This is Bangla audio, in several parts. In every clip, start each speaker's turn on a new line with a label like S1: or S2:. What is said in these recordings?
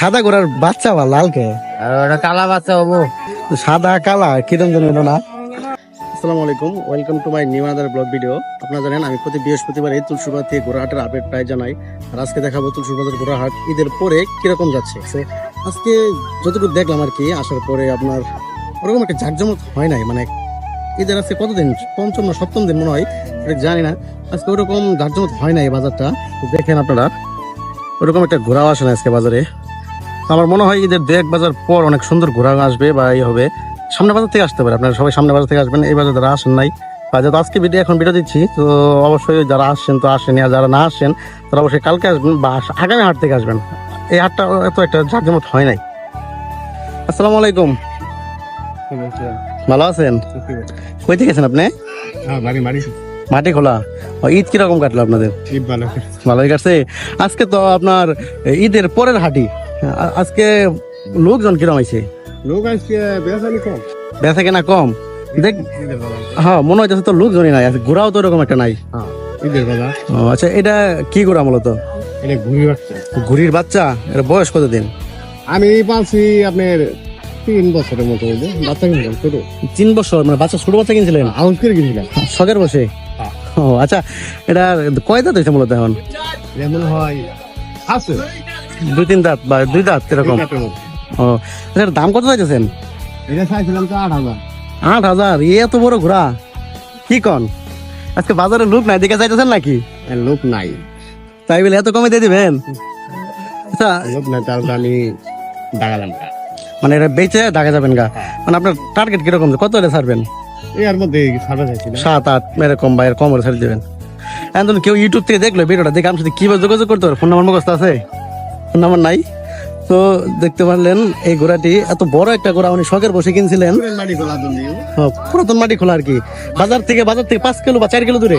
S1: সাদা ঘোড়ার বাচ্চা বা লাল কে
S2: আর ওটা কালা বাচ্চা হব।
S1: সাদা কালা কিরম যেন এলো না? আসসালামু আলাইকুম welcome to my new other vlog video আপনারা জানেন আমি প্রতি বৃহস্পতিবার এই তুলসুবাদ থেকে ঘোড়াহাটের আপডেট প্রায় জানাই। আর আজকে দেখাবো তুলসুবাদের ঘোড়াহাট ঈদের পরে কীরকম যাচ্ছে। আজকে যতটুকু দেখলাম আর কি আসার পরে আপনার ওরকম একটা জাকজমক হয় নাই। মানে ঈদের আজকে কতদিন? পঞ্চম না সপ্তম দিন মনে হয় এটা জানি না। আজকে ওরকম জাকজমক হয় নাই বাজারটা। দেখেন আপনারা ওরকম একটা ঘোড়াও আসে না আজকে বাজারে। আমার মনে হয় ঈদের দু এক বাজার পর অনেক সুন্দর ঘোরা আসবে বা এই হবে। সামনে বাজার থেকে আসতে পারে আপনারা সবাই সামনে বাজার থেকে আসবেন এই বাজার যারা আসেন নাই। যেহেতু আজকে ভিডিও এখন ভিডিও দিচ্ছি তো অবশ্যই যারা আসছেন তো আসেন আর যারা না আসছেন তারা অবশ্যই কালকে আসবেন বা আগামী হাট থেকে আসবেন। এই হাটটা এত একটা জাকজমত হয় নাই। আসসালামু আলাইকুম। ভালো আছেন? কই থেকে গেছেন আপনি? মাটি খোলা। ঈদ কীরকম কাটলো আপনাদের? ভালো ভালোই কাটছে। আজকে তো আপনার ঈদের পরের হাটি আজকে লোকজন কিরম আছে
S3: লোক আজকে বেসালি কম।
S1: বেচা কেনা কম? দেখ হ্যাঁ মনে হচ্ছে তো লোকজনই নাই আছে ঘোরাও তো এরকম একটা নাই।
S3: হ্যাঁ ঈদের
S1: আচ্ছা এটা কি ঘোড়া মূলত?
S3: এটা ঘুরি বাচ্চা।
S1: ঘুড়ির বাচ্চা? এটা বয়স কতদিন?
S3: আমি পাচ্ছি আপনার তিন বছরের মতো বাচ্চা কিনলাম ছোট।
S1: তিন বছর মানে বাচ্চা ছোট বাচ্চা কিনছিলেন?
S3: আউট করে কিনছিলাম।
S1: শখের বসে
S3: হ্যাঁ।
S1: ও আচ্ছা এটা কয় দাঁত হয়েছে মূলত এখন?
S3: যেমন হয় আছে।
S1: দুই তিন দাঁত বা দুই দাঁত এরকম। ও আচ্ছা এটার দাম কত চাইতেছেন?
S3: এটা চাইছিলাম তো আট হাজার।
S1: আট হাজার? এ এত বড় ঘোড়া? কি কন? আজকে বাজারে লোক নাই দেখে চাইতেছেন নাকি?
S3: লোক নাই।
S1: তাই বলে এত কমে দিয়ে দিবেন? আচ্ছা
S3: লোক নাই তাহলে আমি দাগালাম
S1: মানে এটা বেচে দেখা যাবেন গা। মানে আপনার টার্গেট কীরকম? কত হলে ছাড়বেন?
S3: এর মধ্যে
S1: সাত আট এরকম বা এর কম হলে ছাড় দেবেন। এখন কেউ ইউটিউব থেকে দেখল ভিডিওটা দেখে আমার সাথে কীভাবে যোগাযোগ করতে পারে ফোন নাম্বার মুখস্থ আছে? নাম্বার নাই। তো দেখতে পারলেন এই ঘোড়াটি এত বড় একটা ঘোড়া উনি শখের বসে কিনছিলেন। ও, পুরাতন মাটি খোলা আর কি। বাজার থেকে বাজার থেকে পাঁচ কিলো বা চার কিলো দূরে।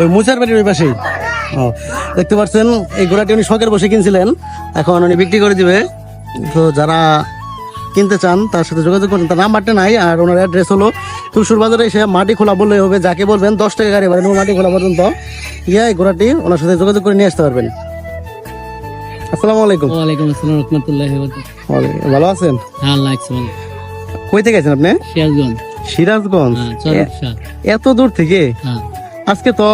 S1: ওই মুচার বাড়ির ওই পাশেই। দেখতে পাচ্ছেন এই ঘোড়াটি উনি শখের বসে কিনছিলেন। এখন উনি বিক্রি করে দিবে। তো যারা কিনতে চান তার সাথে যোগাযোগ করুন। তার নাম্বারটা নাই আর ওনার অ্যাড্রেস হলো তুলসুর বাজারে এসে মাটি খোলা বললেই হবে যাকে বলবেন দশ টাকা গাড়ি ভাড়া মাটি খোলা পর্যন্ত। ইয়া ঘোড়াটি ওনার সাথে যোগাযোগ করে নিয়ে আসতে পারবেন। আসসালামু আলাইকুম।
S2: ওয়ালাইকুম আসসালাম রহমতুল্লাহ
S1: ওয়ালাইকুম। ভালো আছেন?
S2: হ্যাঁ ভালো।
S1: কই থেকে গেছেন আপনি?
S2: সিরাজগঞ্জ।
S1: সিরাজগঞ্জ।
S2: হ্যাঁ
S1: এত দূর থেকে?
S2: হ্যাঁ।
S1: আজকে তো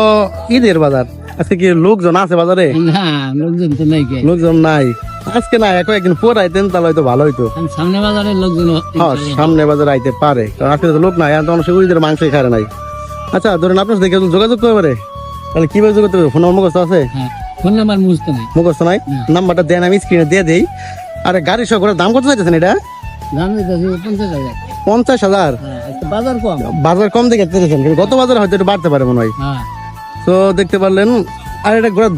S1: ঈদের বাজার। আজকে কি লোকজন আছে বাজারে?
S2: না লোকজন তো নাই
S1: লোকজন নাই। আজকে না এক একদিন পর আইতেন তাহলে হয়তো ভালো হইতো।
S2: সামনে বাজারের লোকজন
S1: হ্যাঁ সামনে বাজারে আইতে পারে। কারণ আজকে তো লোক নাই আর তো মানুষ ঈদের মাংসই খায় নাই। আচ্ছা ধরেন আপনার সাথে যোগাযোগ করতে পারে তাহলে কীভাবে যোগাযোগ করতে ফোন নাম্বার মুখস্থ আছে?
S2: হ্যাঁ ফোন নাম্বার মুছতে নাই।
S1: মুখস্থ নাই? নাম্বারটা দেন আমি স্ক্রিনে দিয়ে দেই। আরে গাড়ি সহ করে দাম কত চাইতেছেন এটা?
S2: দাম পঞ্চাশ হাজার।
S1: পঞ্চাশ হাজার?
S2: হ্যাঁ বাজার কম।
S1: বাজার কম দেখে গত বাজার হয়তো একটু বাড়তে পারে মনে হয়।
S2: হ্যাঁ।
S1: তো দেখতে পারলেন আর এটা ঘোড়া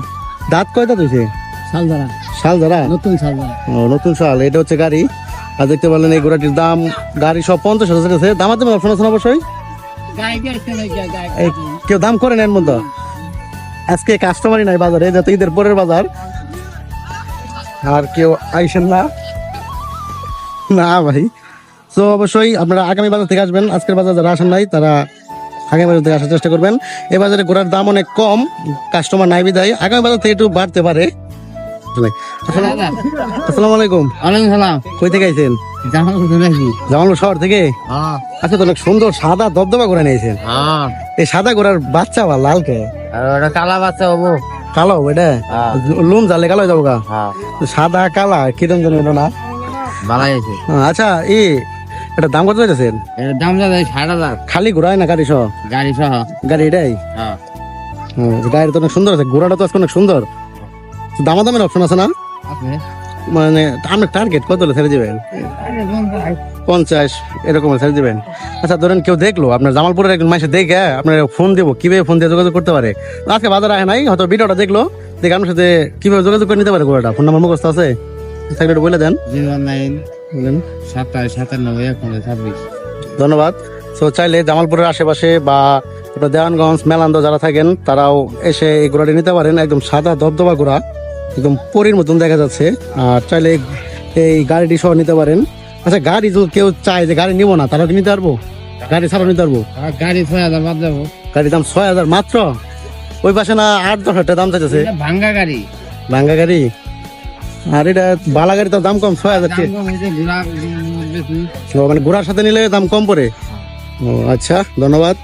S1: দাঁত কয় দাঁত হয়েছে
S2: শালধারা
S1: শাল যারা
S2: নতুন শালধারা
S1: ও, নতুন শাল এটা হচ্ছে গাড়ি। আর দেখতে পারলেন এই ঘোড়াটির দাম গাড়ি সব পঞ্চাশ হাজার আছে। দামাতে অপশন আছে অবশ্যই? কেউ দাম করে নেন মতো আজকে কাস্টমারই নাই বাজারে যত ঈদের পরের বাজার। আর কেউ আইসেন না। না ভাই। তো অবশ্যই আপনারা আগামী বাজার থেকে আসবেন। আজকের বাজার যারা আসেন নাই তারা আগামী বাজার থেকে আসার চেষ্টা করবেন। এই বাজারে ঘোড়ার দাম অনেক কম কাস্টমার নাই বিদায় আগামী বাজার থেকে একটু বাড়তে পারে। আসসালামু আলাইকুম।
S2: সালাম।
S1: কই থেকে আইছেন? জামালপুর শহর থেকে?
S2: হ্যাঁ।
S1: আচ্ছা তো অনেক সুন্দর সাদা দবদবা করে নিয়েছেন।
S2: হ্যাঁ।
S1: এই সাদা ঘোড়ার বাচ্চা বা লাল কে
S2: আর কালা বাচ্চা হব।
S1: কালো এটা?
S2: হ্যাঁ।
S1: লুম জালে কালো যাব গা।
S2: হ্যাঁ।
S1: সাদা কালা কিরম এলো না? হ্যাঁ, আচ্ছা ই এটা দাম কত চাইতেছেন?
S2: এর দাম যাবে ষাট হাজার।
S1: খালি ঘোড়ায় না গাড়ি সহ?
S2: গাড়ি সহ।
S1: গাড়ি এটাই?
S2: হ্যাঁ।
S1: গাড়ি তো অনেক সুন্দর আছে ঘোড়াটা তো আজকে অনেক সুন্দর। দামা দামের অপশন আছে না? মানে আপনার টার্গেট কত হলে ছেড়ে দিবেন? পঞ্চাশ। এরকম ছেড়ে দিবেন। আচ্ছা ধরেন কেউ দেখল আপনার জামালপুরের একজন মাসে দেখে আপনার ফোন দেবো কীভাবে ফোন দিয়ে যোগাযোগ করতে পারে? আজকে বাজার আসে নাই হয়তো ভিডিওটা দেখল দেখে আপনার সাথে কীভাবে যোগাযোগ করে নিতে পারে ঘোড়াটা? ফোন নাম্বার মুখস্থ আছে? থাকলে বলে দেন।
S2: জিরো নাইন
S1: বলেন
S2: সাতাশ সাতানব্বই এক ছাব্বিশ।
S1: ধন্যবাদ। তো চাইলে জামালপুরের আশেপাশে বা আপনার দেওয়ানগঞ্জ মেলান্দ যারা থাকেন তারাও এসে এই ঘোড়াটি নিতে পারেন। একদম সাদা ধবধবা ঘোড়া একদম পরীর মতন দেখা যাচ্ছে। আর চাইলে এই গাড়িটি সহ নিতে পারেন। আচ্ছা গাড়ি যদি কেউ চায় যে গাড়ি নিবো না তারাও কি নিতে পারব? গাড়ি ছাড়াও নিতে পারব?
S2: গাড়ি ছয় হাজার বাদ যাব
S1: গাড়ির দাম ছয় হাজার মাত্র? ওই পাশে না আট দশ হাজার টাকা দাম চাইতেছে।
S2: ভাঙ্গা গাড়ি।
S1: ভাঙ্গা গাড়ি? আর এটা বালা গাড়ি তো দাম কম ছয় হাজার মানে ঘোড়ার সাথে নিলে দাম কম পড়ে? ও আচ্ছা ধন্যবাদ।